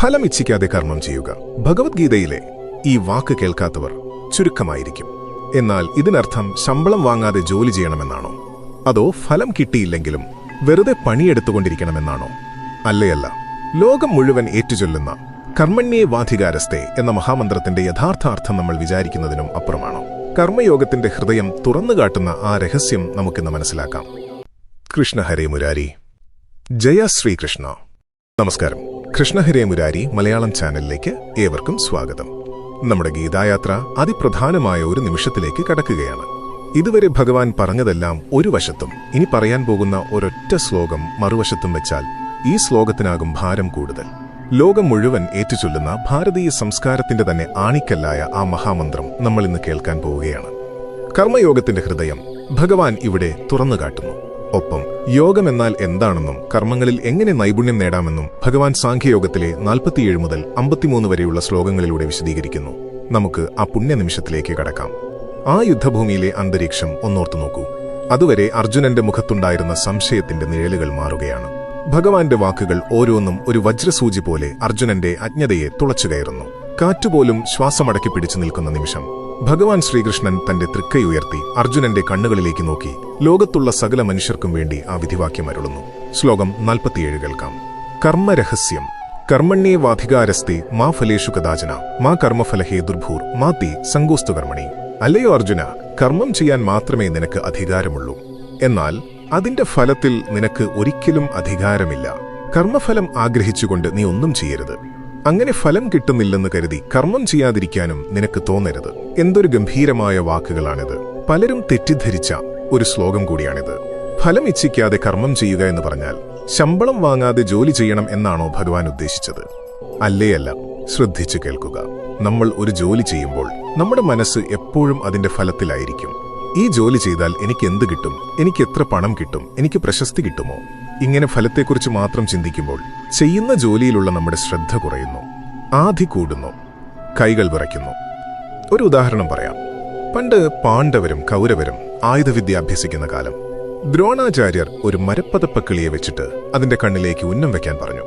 ഫലം ഇച്ഛിക്കാതെ കർമ്മം ചെയ്യുക. ഭഗവത്ഗീതയിലെ ഈ വാക്ക് കേൾക്കാത്തവർ ചുരുക്കമായിരിക്കും. എന്നാൽ ഇതിനർത്ഥം ശമ്പളം വാങ്ങാതെ ജോലി ചെയ്യണമെന്നാണോ? അതോ ഫലം കിട്ടിയില്ലെങ്കിലും വെറുതെ പണിയെടുത്തുകൊണ്ടിരിക്കണമെന്നാണോ? അല്ലയല്ല. ലോകം മുഴുവൻ ഏറ്റുചൊല്ലുന്ന കർമ്മണ്യേ വാധികാരസ്ഥേ എന്ന മഹാമന്ത്രത്തിന്റെ യഥാർത്ഥാർത്ഥം നമ്മൾ വിചാരിക്കുന്നതിനും അപ്പുറമാണോ? കർമ്മയോഗത്തിന്റെ ഹൃദയം തുറന്നുകാട്ടുന്ന ആ രഹസ്യം നമുക്കിന്ന് മനസ്സിലാക്കാം. കൃഷ്ണ ഹരേ മുരാരി. ജയ ശ്രീകൃഷ്ണ. നമസ്കാരം. കൃഷ്ണഹരേ മുരാരി മലയാളം ചാനലിലേക്ക് ഏവർക്കും സ്വാഗതം. നമ്മുടെ ഗീതായാത്ര അതിപ്രധാനമായ ഒരു നിമിഷത്തിലേക്ക് കടക്കുകയാണ്. ഇതുവരെ ഭഗവാൻ പറഞ്ഞതെല്ലാം ഒരു വശത്തും ഇനി പറയാൻ പോകുന്ന ഒരൊറ്റ ശ്ലോകം മറുവശത്തും വെച്ചാൽ ഈ ശ്ലോകത്തിനാകും ഭാരം കൂടുതൽ. ലോകം മുഴുവൻ ഏറ്റുചൊല്ലുന്ന ഭാരതീയ സംസ്കാരത്തിന്റെ തന്നെ ആണിക്കല്ലായ ആ മഹാമന്ത്രം നമ്മൾ ഇന്ന് കേൾക്കാൻ പോവുകയാണ്. കർമ്മയോഗത്തിന്റെ ഹൃദയം ഭഗവാൻ ഇവിടെ തുറന്നുകാട്ടുന്നു. ഒപ്പം യോഗം എന്നാൽ എന്താണെന്നും കർമ്മങ്ങളിൽ എങ്ങനെ നൈപുണ്യം നേടാമെന്നും ഭഗവാൻ സാഖ്യയോഗത്തിലെ നാൽപ്പത്തിയേഴ് മുതൽ അമ്പത്തിമൂന്ന് വരെയുള്ള ശ്ലോകങ്ങളിലൂടെ വിശദീകരിക്കുന്നു. നമുക്ക് ആ പുണ്യനിമിഷത്തിലേക്ക് കടക്കാം. ആ യുദ്ധഭൂമിയിലെ അന്തരീക്ഷം ഒന്നോർത്തു നോക്കൂ. അതുവരെ അർജുനന്റെ മുഖത്തുണ്ടായിരുന്ന സംശയത്തിന്റെ നിഴലുകൾ മാറുകയാണ്. ഭഗവാന്റെ വാക്കുകൾ ഓരോന്നും ഒരു വജ്രസൂചി പോലെ അർജുനന്റെ അജ്ഞതയെ തുളച്ചുകയറുന്നു. കാറ്റുപോലും ശ്വാസമടക്കി പിടിച്ചു നിൽക്കുന്ന നിമിഷം ഭഗവാൻ ശ്രീകൃഷ്ണൻ തന്റെ തൃക്കൈ ഉയർത്തി അർജുനന്റെ കണ്ണുകളിലേക്ക് നോക്കി ലോകത്തുള്ള സകല മനുഷ്യർക്കും വേണ്ടി ആ വിധിവാക്യം അരുളുന്നു. ശ്ലോകം നാൽപ്പത്തിയേഴ് കേൾക്കാം. കർമ്മരഹസ്യം. കർമ്മണ്യേ വാധികാരസ്തി മാ ഫലേഷു കദാചന. മാ കർമ്മഫലഹേ ദുർഭൂർ. മാ തീ സങ്കോസ്തു കർമ്മണി അല്ലയോ അർജുന കർമ്മം ചെയ്യാൻ മാത്രമേ നിനക്ക് അധികാരമുള്ളൂ. എന്നാൽ അതിന്റെ ഫലത്തിൽ നിനക്ക് ഒരിക്കലും അധികാരമില്ല. കർമ്മഫലം ആഗ്രഹിച്ചുകൊണ്ട് നീ ഒന്നും ചെയ്യരുത്. അങ്ങനെ ഫലം കിട്ടുന്നില്ലെന്ന് കരുതി കർമ്മം ചെയ്യാതിരിക്കാനും നിനക്ക് തോന്നരുത്. എന്തൊരു ഗംഭീരമായ വാക്കുകളാണിത്. പലരും തെറ്റിദ്ധരിച്ച ഒരു ശ്ലോകം കൂടിയാണിത്. ഫലം ഇച്ഛിക്കാതെ കർമ്മം ചെയ്യുക എന്ന് പറഞ്ഞാൽ ശമ്പളം വാങ്ങാതെ ജോലി ചെയ്യണം എന്നാണോ ഭഗവാൻ ഉദ്ദേശിച്ചത്? അല്ലേയല്ല ശ്രദ്ധിച്ചു കേൾക്കുക. നമ്മൾ ഒരു ജോലി ചെയ്യുമ്പോൾ നമ്മുടെ മനസ്സ് എപ്പോഴും അതിന്റെ ഫലത്തിലായിരിക്കും. ഈ ജോലി ചെയ്താൽ എനിക്ക് എന്ത് കിട്ടും? എനിക്ക് എത്ര പണം കിട്ടും? എനിക്ക് പ്രശസ്തി കിട്ടുമോ? ഇങ്ങനെ ഫലത്തെക്കുറിച്ച് മാത്രം ചിന്തിക്കുമ്പോൾ ചെയ്യുന്ന ജോലിയിലുള്ള നമ്മുടെ ശ്രദ്ധ കുറയുന്നു. ആധി കൂടുന്നു. കൈകൾ വിറയ്ക്കുന്നു. ഒരു ഉദാഹരണം പറയാം. പണ്ട് പാണ്ഡവരും കൗരവരും ആയുധവിദ്യ അഭ്യസിക്കുന്ന കാലം. ദ്രോണാചാര്യർ ഒരു മരപ്പതപ്പക്കിളിയെ വെച്ചിട്ട് അതിന്റെ കണ്ണിലേക്ക് ഉന്നം വെക്കാൻ പറഞ്ഞു.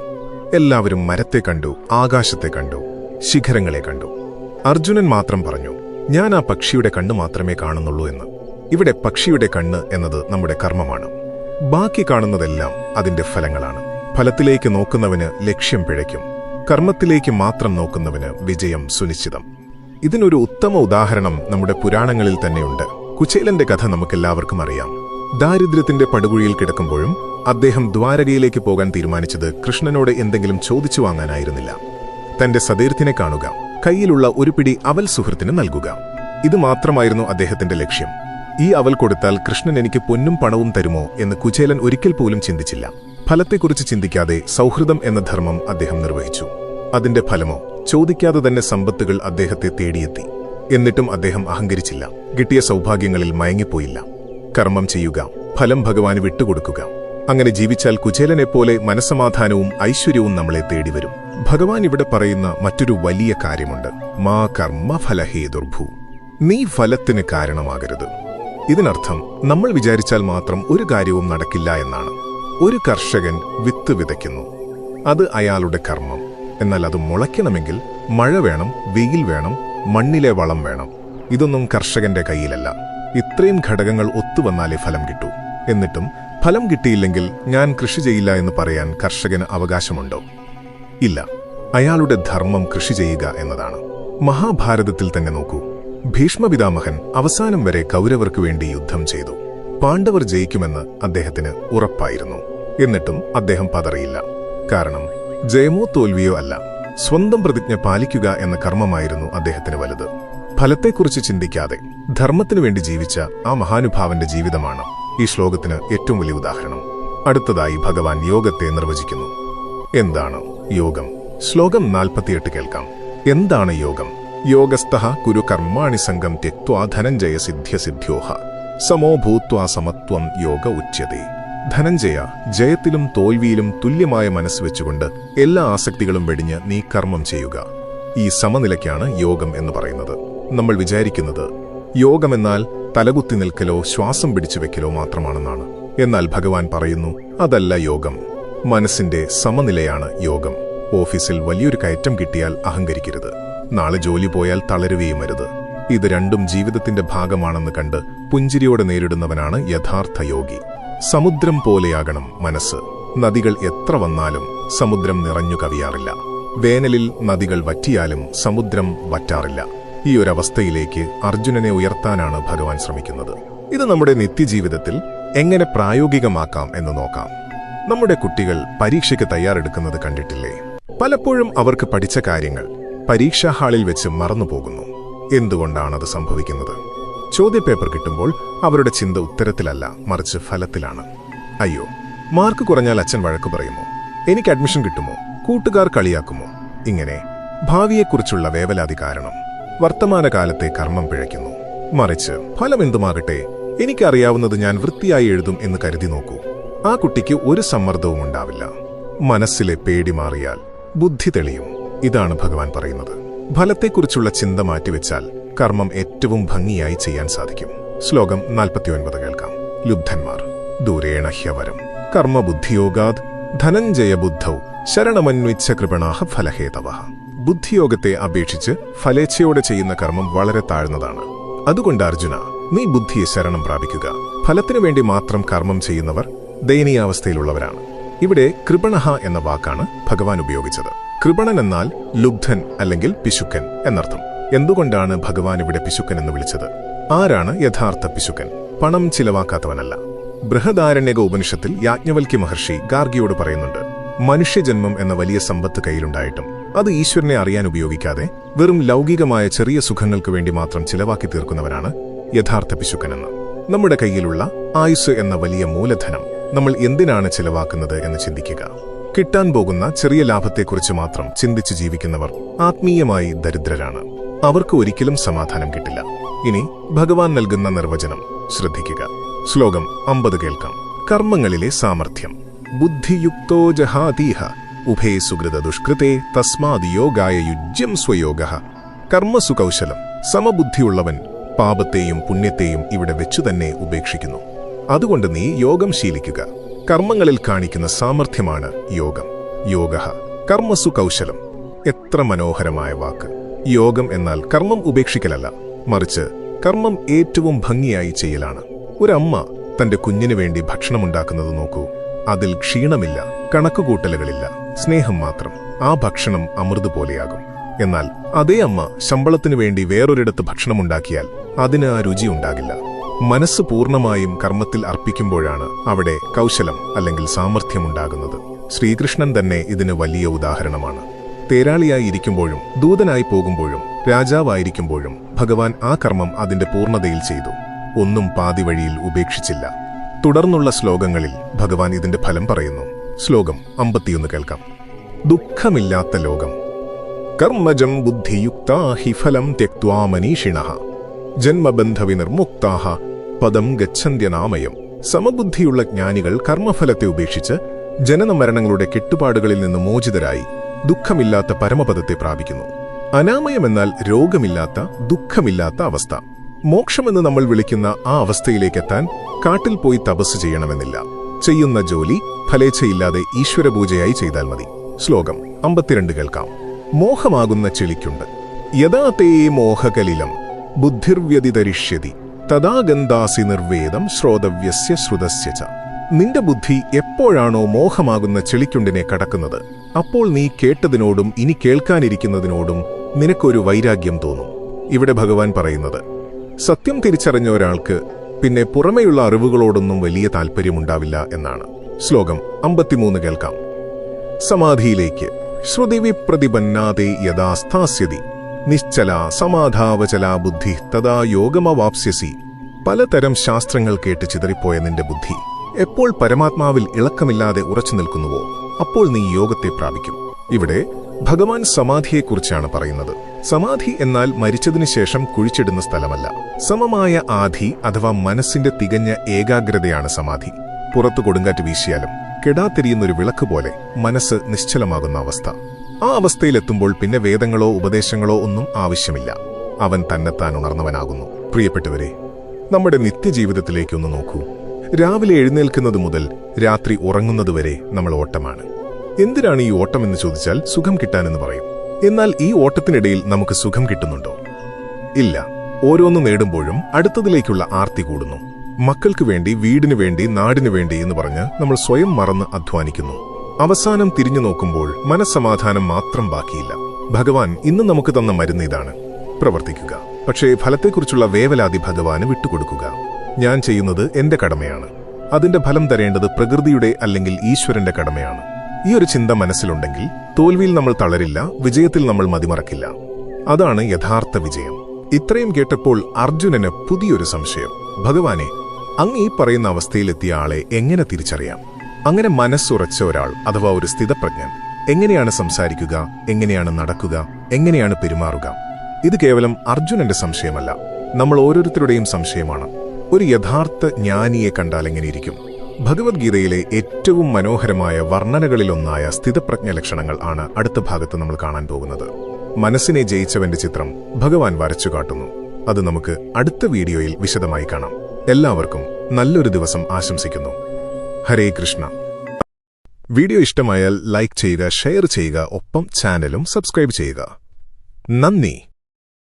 എല്ലാവരും മരത്തെ കണ്ടു ആകാശത്തെ കണ്ടു ശിഖരങ്ങളെ കണ്ടു. അർജുനൻ മാത്രം പറഞ്ഞു ഞാൻ ആ പക്ഷിയുടെ കണ്ണ് മാത്രമേ കാണുന്നുള്ളൂ എന്ന്. ഇവിടെ പക്ഷിയുടെ കണ്ണ് എന്നത് നമ്മുടെ കർമ്മമാണ്. ബാക്കി കാണുന്നതെല്ലാം അതിന്റെ ഫലങ്ങളാണ്. ഫലത്തിലേക്ക് നോക്കുന്നവന് ലക്ഷ്യം പിഴയ്ക്കും. കർമ്മത്തിലേക്ക് മാത്രം നോക്കുന്നവന് വിജയം സുനിശ്ചിതം. ഇതിനൊരു ഉത്തമ ഉദാഹരണം നമ്മുടെ പുരാണങ്ങളിൽ തന്നെയുണ്ട്. കുചേലന്റെ കഥ നമുക്കെല്ലാവർക്കും അറിയാം. ദാരിദ്ര്യത്തിന്റെ പടുകുഴിയിൽ കിടക്കുമ്പോഴും അദ്ദേഹം ദ്വാരകയിലേക്ക് പോകാൻ തീരുമാനിച്ചത് കൃഷ്ണനോട് എന്തെങ്കിലും ചോദിച്ചു വാങ്ങാനായിരുന്നില്ല. തന്റെ സതീർത്ഥിനെ കാണുക കയ്യിലുള്ള ഒരു പിടി അവൽ സുഹൃത്തിന് നൽകുക. ഇത് മാത്രമായിരുന്നു അദ്ദേഹത്തിന്റെ ലക്ഷ്യം. ഈ അവൽ കൊടുത്താൽ കൃഷ്ണൻ എനിക്ക് പൊന്നും പണവും തരുമോ എന്ന് കുചേലൻ ഒരിക്കൽ പോലും ചിന്തിച്ചില്ല. ഫലത്തെക്കുറിച്ച് ചിന്തിക്കാതെ സൗഹൃദം എന്ന ധർമ്മം അദ്ദേഹം നിർവഹിച്ചു. അതിന്റെ ഫലമോ ചോദിക്കാതെ തന്നെ സമ്പത്തുകൾ അദ്ദേഹത്തെ തേടിയെത്തി. എന്നിട്ടും അദ്ദേഹം അഹങ്കരിച്ചില്ല. കിട്ടിയ സൗഭാഗ്യങ്ങളിൽ മയങ്ങിപ്പോയില്ല. കർമ്മം ചെയ്യുക ഫലം ഭഗവാന് വിട്ടുകൊടുക്കുക. അങ്ങനെ ജീവിച്ചാൽ കുചേലനെപ്പോലെ മനസ്സമാധാനവും ഐശ്വര്യവും നമ്മളെ തേടിവരും. ഭഗവാൻ ഇവിടെ പറയുന്ന മറ്റൊരു വലിയ കാര്യമുണ്ട്. മാ കർമ്മ ഫലഹേ ദുർഭൂ. നീ ഫലത്തിന് കാരണമാകരുത്. ഇതിനർത്ഥം നമ്മൾ വിചാരിച്ചാൽ മാത്രം ഒരു കാര്യവും നടക്കില്ല എന്നാണ്. ഒരു കർഷകൻ വിത്ത് വിതയ്ക്കുന്നു. അത് അയാളുടെ കർമ്മം. എന്നാൽ അത് മുളയ്ക്കണമെങ്കിൽ മഴ വേണം വെയിൽ വേണം മണ്ണിലെ വളം വേണം. ഇതൊന്നും കർഷകന്റെ കയ്യിലല്ല. ഇത്രയും ഘടകങ്ങൾ ഒത്തുവന്നാലേ ഫലം കിട്ടൂ. എന്നിട്ടും ഫലം കിട്ടിയില്ലെങ്കിൽ ഞാൻ കൃഷി ചെയ്യില്ല എന്ന് പറയാൻ കർഷകന് അവകാശമുണ്ടോ? ഇല്ല. അയാളുടെ ധർമ്മം കൃഷി ചെയ്യുക എന്നതാണ്. മഹാഭാരതത്തിൽ തന്നെ നോക്കൂ. ഭീഷ്മപിതാമഹൻ അവസാനം വരെ കൗരവർക്ക് വേണ്ടി യുദ്ധം ചെയ്തു. പാണ്ഡവർ ജയിക്കുമെന്ന് അദ്ദേഹത്തിന് ഉറപ്പായിരുന്നു. എന്നിട്ടും അദ്ദേഹം പതറിയില്ല. കാരണം ജയമോ തോൽവിയോ അല്ല. സ്വന്തം പ്രതിജ്ഞ പാലിക്കുക എന്ന കർമ്മമായിരുന്നു അദ്ദേഹത്തിന് വലുത്. ഫലത്തെക്കുറിച്ച് ചിന്തിക്കാതെ ധർമ്മത്തിനു വേണ്ടി ജീവിച്ച ആ മഹാനുഭാവന്റെ ജീവിതമാണ് ഈ ശ്ലോകത്തിന് ഏറ്റവും വലിയ ഉദാഹരണം. അടുത്തതായി ഭഗവാൻ യോഗത്തെ നിർവചിക്കുന്നു. എന്താണ് യോഗം? ശ്ലോകം നാൽപ്പത്തിയെട്ട് കേൾക്കാം. എന്താണ് യോഗം? യോഗസ്ഥ കുരു കർമാണി സംഘം ത്യക്വാ ധനഞ്ജയ സിദ്ധ്യസിദ്ധ്യോഹ സമോ ഭൂത്വാ സമത്വം യോഗ ഉച്യതേ ധനഞ്ജയ ജയത്തിലും തോൽവിയിലും തുല്യമായ മനസ്സ് വെച്ചുകൊണ്ട് എല്ലാ ആസക്തികളും വെടിഞ്ഞ് നീ കർമ്മം ചെയ്യുക. ഈ സമനിലയ്ക്കാണ് യോഗം എന്ന് പറയുന്നത്. നമ്മൾ വിചാരിക്കുന്നത് യോഗമെന്നാൽ തലകുത്തി നിൽക്കലോ ശ്വാസം പിടിച്ചു വെക്കലോ മാത്രമാണെന്നാണ്. എന്നാൽ ഭഗവാൻ പറയുന്നു അതല്ല യോഗം. മനസ്സിന്റെ സമനിലയാണ് യോഗം. ഓഫീസിൽ വലിയൊരു കയറ്റം കിട്ടിയാൽ അഹങ്കരിക്കരുത്. നാളെ ജോലി പോയാൽ തളരുകയുമരുത്. ഇത് രണ്ടും ജീവിതത്തിന്റെ ഭാഗമാണെന്ന് കണ്ട് പുഞ്ചിരിയോടെ നേരിടുന്നവനാണ് യഥാർത്ഥ യോഗി. സമുദ്രം പോലെയാകണം മനസ്സ്. നദികൾ എത്ര വന്നാലും സമുദ്രം നിറഞ്ഞു കവിയാറില്ല. വേനലിൽ നദികൾ വറ്റിയാലും സമുദ്രം വറ്റാറില്ല. ഈ ഒരവസ്ഥയിലേക്ക് അർജുനനെ ഉയർത്താനാണ് ഭഗവാൻ ശ്രമിക്കുന്നത്. ഇത് നമ്മുടെ നിത്യജീവിതത്തിൽ എങ്ങനെ പ്രായോഗികമാക്കാം എന്ന് നോക്കാം. നമ്മുടെ കുട്ടികൾ പരീക്ഷയ്ക്ക് തയ്യാറെടുക്കുന്നത് കണ്ടിട്ടില്ലേ? പലപ്പോഴും അവർക്ക് പഠിച്ച കാര്യങ്ങൾ പരീക്ഷാ ഹാളിൽ വെച്ച് മറന്നുപോകുന്നു. അത് സംഭവിക്കുന്നത്? ചോദ്യപേപ്പർ കിട്ടുമ്പോൾ അവരുടെ ചിന്ത ഉത്തരത്തിലല്ല മറിച്ച് ഫലത്തിലാണ്. അയ്യോ മാർക്ക് കുറഞ്ഞാൽ അച്ഛൻ വഴക്ക് പറയുമോ? എനിക്ക് അഡ്മിഷൻ കിട്ടുമോ? കൂട്ടുകാർ കളിയാക്കുമോ? ഇങ്ങനെ ഭാവിയെക്കുറിച്ചുള്ള വേവലാതി കാരണം വർത്തമാനകാലത്തെ കർമ്മം പിഴയ്ക്കുന്നു. മറിച്ച് ഫലം എന്തുമാകട്ടെ എനിക്കറിയാവുന്നത് ഞാൻ വൃത്തിയായി എഴുതും എന്ന് കരുതി നോക്കൂ. ആ കുട്ടിക്ക് ഒരു സമ്മർദ്ദവും ഉണ്ടാവില്ല. മനസ്സിലെ പേടി മാറിയാൽ ബുദ്ധി തെളിയും. ഇതാണ് ഭഗവാൻ പറയുന്നത്. ഫലത്തെക്കുറിച്ചുള്ള ചിന്ത മാറ്റിവെച്ചാൽ കർമ്മം ഏറ്റവും ഭംഗിയായി ചെയ്യാൻ സാധിക്കും. ശ്ലോകം നാൽപ്പത്തിയൊൻപത് കേൾക്കാം. ലുബ്ധന്മാർ ദൂരേണ ഹ്യവരം. കർമ്മബുദ്ധിയോഗാത് ധനഞ്ജയ ബുദ്ധൗ ശരണമന്വിച്ച കൃപണാഹ ഫലഹേതവ. ബുദ്ധിയോഗത്തെ അപേക്ഷിച്ച് ഫലേച്ഛയോടെ ചെയ്യുന്ന കർമ്മം വളരെ താഴ്ന്നതാണ്. അതുകൊണ്ട് അർജുന നീ ബുദ്ധിയെ ശരണം പ്രാപിക്കുക. ഫലത്തിനു വേണ്ടി മാത്രം കർമ്മം ചെയ്യുന്നവർ ദയനീയാവസ്ഥയിലുള്ളവരാണ്. ഇവിടെ കൃപണഹ എന്ന വാക്കാണ് ഭഗവാൻ ഉപയോഗിച്ചത്. കൃപണൻ എന്നാൽ ലുബ്ധൻ അല്ലെങ്കിൽ പിശുക്കൻ എന്നർത്ഥം. എന്തുകൊണ്ടാണ് ഭഗവാൻ ഇവിടെ പിശുക്കൻ എന്ന് വിളിച്ചത്? ആരാണ് യഥാർത്ഥ പിശുക്കൻ? പണം ചിലവാക്കാത്തവനല്ല. ബൃഹദാരണ്യക ഉപനിഷത്തിൽ യാജ്ഞവൽക്യ മഹർഷി ഗാർഗിയോട് പറയുന്നുണ്ട് മനുഷ്യജന്മം എന്ന വലിയ സമ്പത്ത് കയ്യിലുണ്ടായിട്ടും അത് ഈശ്വരനെ അറിയാൻ ഉപയോഗിക്കാതെ വെറും ലൗകികമായ ചെറിയ സുഖങ്ങൾക്ക് വേണ്ടി മാത്രം ചിലവാക്കി തീർക്കുന്നവരാണ് യഥാർത്ഥ പിശുക്കനെന്ന്. നമ്മുടെ കയ്യിലുള്ള ആയുസ് എന്ന വലിയ മൂലധനം നമ്മൾ എന്തിനാണ് ചിലവാക്കുന്നത് എന്ന് ചിന്തിക്കുക. കിട്ടാൻ പോകുന്ന ചെറിയ ലാഭത്തെക്കുറിച്ച് മാത്രം ചിന്തിച്ച് ജീവിക്കുന്നവർ ആത്മീയമായി ദരിദ്രരാണ്. അവർക്ക് ഒരിക്കലും സമാധാനം കിട്ടില്ല. ഇനി ഭഗവാൻ നൽകുന്ന നിർവചനം ശ്രദ്ധിക്കുക. ശ്ലോകം അമ്പത് കേൾക്കാം. കർമ്മങ്ങളിലെ സാമർഥ്യം. ബുദ്ധിയുക്തോ ജഹാതീഹ. ഉഭേ സുഹൃത ദുഷ്കൃതേ തസ്മാത് യോഗായ യുജ്യം സ്വയോഗ. കർമ്മസു കൗശലം സമബുദ്ധിയുള്ളവൻ പാപത്തെയും പുണ്യത്തെയും ഇവിടെ വെച്ചു തന്നെ ഉപേക്ഷിക്കുന്നു. അതുകൊണ്ട് നീ യോഗം ശീലിക്കുക. കർമ്മങ്ങളിൽ കാണിക്കുന്ന സാമർഥ്യമാണ് യോഗം. യോഗ കർമ്മസു കൗശലം. എത്ര മനോഹരമായ വാക്ക്. യോഗം എന്നാൽ കർമ്മം ഉപേക്ഷിക്കലല്ല മറിച്ച് കർമ്മം ഏറ്റവും ഭംഗിയായി ചെയ്യലാണ്. ഒരമ്മ തന്റെ കുഞ്ഞിനു വേണ്ടി ഭക്ഷണമുണ്ടാക്കുന്നത് നോക്കൂ. അതിൽ ക്ഷീണമില്ല കണക്കുകൂട്ടലുകളില്ല സ്നേഹം മാത്രം. ആ ഭക്ഷണം അമൃത് പോലെയാകും. എന്നാൽ അതേ അമ്മ ശമ്പളത്തിനു വേണ്ടി വേറൊരിടത്ത് ഭക്ഷണമുണ്ടാക്കിയാൽ അതിന് ആ രുചി ഉണ്ടാകില്ല. മനസ്സ് പൂർണമായും കർമ്മത്തിൽ അർപ്പിക്കുമ്പോഴാണ് അവിടെ കൗശലം അല്ലെങ്കിൽ സാമർഥ്യമുണ്ടാകുന്നത്. ശ്രീകൃഷ്ണൻ തന്നെ ഇതിന് വലിയ ഉദാഹരണമാണ്. തേരാളിയായി ഇരിക്കുമ്പോഴും ദൂതനായി പോകുമ്പോഴും രാജാവായിരിക്കുമ്പോഴും ഭഗവാൻ ആ കർമ്മം അതിന്റെ പൂർണതയിൽ ചെയ്തു. ഒന്നും പാതി വഴിയിൽ ഉപേക്ഷിച്ചില്ല. തുടർന്നുള്ള ശ്ലോകങ്ങളിൽ ഭഗവാൻ ഇതിന്റെ ഫലം പറയുന്നു. ശ്ലോകം അമ്പത്തിയൊന്ന് കേൾക്കാം. ദുഃഖമില്ലാത്ത ലോകം. കർമ്മജം ബുദ്ധിയുക്താ ഹിഫലം ത്യക്വാ മനീഷിണ. ജന്മബന്ധവിനിർമുക്താഹ പദം ഗച്ഛന്ത്യനാമയം. സമബുദ്ധിയുള്ള ജ്ഞാനികൾ കർമ്മഫലത്തെ ഉപേക്ഷിച്ച് ജനനമരണങ്ങളുടെ കെട്ടുപാടുകളിൽ നിന്ന് മോചിതരായി ദുഃഖമില്ലാത്ത പരമപദത്തെ പ്രാപിക്കുന്നു. അനാമയം എന്നാൽ രോഗമില്ലാത്ത ദുഃഖമില്ലാത്ത അവസ്ഥ. മോക്ഷമെന്ന് നമ്മൾ വിളിക്കുന്ന ആ അവസ്ഥയിലേക്കെത്താൻ കാട്ടിൽ പോയി തപസ് ചെയ്യണമെന്നില്ല. ചെയ്യുന്ന ജോലി ഫലേച്ഛയില്ലാതെ ഈശ്വരപൂജയായി ചെയ്താൽ മതി. ശ്ലോകം അമ്പത്തിരണ്ട് കേൾക്കാം. മോഹമാകുന്ന ചെളിക്കുണ്ട്. യഥാ തേ മോഹകലിലം. ബുദ്ധിർവ്യതിതരിഷ്യതി. തഥാ ഗന്ധാസി നിർവേദം ശ്രോതവ്യസ്യ ശ്രുതസ്യ ച. നിന്റെ ബുദ്ധി എപ്പോഴാണോ മോഹമാകുന്ന ചെളിക്കുണ്ടിനെ കടക്കുന്നത് അപ്പോൾ നീ കേട്ടതിനോടും ഇനി കേൾക്കാനിരിക്കുന്നതിനോടും നിനക്കൊരു വൈരാഗ്യം തോന്നും. ഇവിടെ ഭഗവാൻ പറയുന്നത് സത്യം തിരിച്ചറിഞ്ഞ ഒരാൾക്ക് പിന്നെ പുറമെയുള്ള അറിവുകളോടൊന്നും വലിയ താല്പര്യമുണ്ടാവില്ല എന്നാണ്. ശ്ലോകം അമ്പത്തിമൂന്ന് കേൾക്കാം. സമാധിയിലേക്ക് ശ്രുതി വിപ്രതിപന്നാതെ സ്ഥാസ്യതി നിശ്ചല സമാധാവചല ബുദ്ധി തഥാ യോഗമവാപ്സ്യസി. പലതരം ശാസ്ത്രങ്ങൾ കേട്ട് ചിതറിപ്പോയ നിന്റെ ബുദ്ധി എപ്പോൾ പരമാത്മാവിൽ ഇളക്കമില്ലാതെ ഉറച്ചു നിൽക്കുന്നുവോ അപ്പോൾ നീ യോഗത്തെ പ്രാപിക്കും. ഇവിടെ ഭഗവാൻ സമാധിയെക്കുറിച്ചാണ് പറയുന്നത്. സമാധി എന്നാൽ മരിച്ചതിനു ശേഷം കുഴിച്ചിടുന്ന സ്ഥലമല്ല. സമമായ ആധി അഥവാ മനസ്സിന്റെ തികഞ്ഞ ഏകാഗ്രതയാണ് സമാധി. പുറത്തു കൊടുങ്കാറ്റ് വീശിയാലും കെടാത്തിരിയുന്നൊരു വിളക്ക് പോലെ മനസ്സ് നിശ്ചലമാകുന്ന അവസ്ഥ. ആ അവസ്ഥയിലെത്തുമ്പോൾ പിന്നെ വേദങ്ങളോ ഉപദേശങ്ങളോ ഒന്നും ആവശ്യമില്ല. അവൻ തന്നെത്താൻ ഉണർന്നവനാകുന്നു. പ്രിയപ്പെട്ടവരെ നമ്മുടെ നിത്യജീവിതത്തിലേക്കൊന്ന് നോക്കൂ. രാവിലെ എഴുന്നേൽക്കുന്നത് മുതൽ രാത്രി ഉറങ്ങുന്നതുവരെ നമ്മൾ ഓട്ടമാണ്. എന്തിനാണ് ഈ ഓട്ടം എന്ന് ചോദിച്ചാൽ സുഖം കിട്ടാനെന്ന് പറയും. എന്നാൽ ഈ ഓട്ടത്തിനിടയിൽ നമുക്ക് സുഖം കിട്ടുന്നുണ്ടോ? ഇല്ല. ഓരോന്ന് നേടുമ്പോഴും അടുത്തതിലേക്കുള്ള ആർത്തി കൂടുന്നു. മക്കൾക്ക് വേണ്ടി വീടിനു വേണ്ടി നാടിനു വേണ്ടി എന്ന് പറഞ്ഞ് നമ്മൾ സ്വയം മറന്ന് അധ്വാനിക്കുന്നു. അവസാനം തിരിഞ്ഞു നോക്കുമ്പോൾ മനസ്സമാധാനം മാത്രം ബാക്കിയില്ല. ഭഗവാൻ ഇന്ന് നമുക്ക് തന്ന മരുന്ന് ഇതാണ്. പ്രവർത്തിക്കുക. പക്ഷേ ഫലത്തെക്കുറിച്ചുള്ള വേവലാതി ഭഗവാന് വിട്ടുകൊടുക്കുക. ഞാൻ ചെയ്യുന്നത് എന്റെ കടമയാണ്. അതിന്റെ ഫലം തരേണ്ടത് പ്രകൃതിയുടെ അല്ലെങ്കിൽ ഈശ്വരന്റെ കടമയാണ്. ഈ ഒരു ചിന്ത മനസ്സിലുണ്ടെങ്കിൽ തോൽവിയിൽ നമ്മൾ തളരില്ല വിജയത്തിൽ നമ്മൾ മതിമറക്കില്ല. അതാണ് യഥാർത്ഥ വിജയം. ഇത്രയും കേട്ടപ്പോൾ അർജുനന് പുതിയൊരു സംശയം. ഭഗവാനെ അങ്ങ് ഈ പറയുന്ന അവസ്ഥയിലെത്തിയ ആളെ എങ്ങനെ തിരിച്ചറിയാം? അങ്ങനെ മനസ്സുറച്ച ഒരാൾ അഥവാ ഒരു സ്ഥിതപ്രജ്ഞൻ. എങ്ങനെയാണ് സംസാരിക്കുക? എങ്ങനെയാണ് നടക്കുക? എങ്ങനെയാണ് പെരുമാറുക? ഇത് കേവലം അർജുനന്റെ സംശയമല്ല. നമ്മൾ ഓരോരുത്തരുടെയും സംശയമാണ്. ഒരു യഥാർത്ഥ ജ്ഞാനിയെ കണ്ടാൽ എങ്ങനെയിരിക്കും ഭഗവത്ഗീതയിലെ ഏറ്റവും മനോഹരമായ വർണനകളിലൊന്നായ സ്ഥിതപ്രജ്ഞ ലക്ഷണങ്ങൾ ആണ് അടുത്ത ഭാഗത്ത് നമ്മൾ കാണാൻ പോകുന്നത്. മനസ്സിനെ ജയിച്ചവന്റെ ചിത്രം ഭഗവാൻ വരച്ചു കാട്ടുന്നു. അത് നമുക്ക് അടുത്ത വീഡിയോയിൽ വിശദമായി കാണാം. എല്ലാവർക്കും നല്ലൊരു ദിവസം ആശംസിക്കുന്നു. ഹരേ കൃഷ്ണ. വീഡിയോ ഇഷ്ടമായാൽ ലൈക്ക് ചെയ്യുക ഷെയർ ചെയ്യുക ഒപ്പം ചാനലും സബ്സ്ക്രൈബ് ചെയ്യുക. നന്ദി.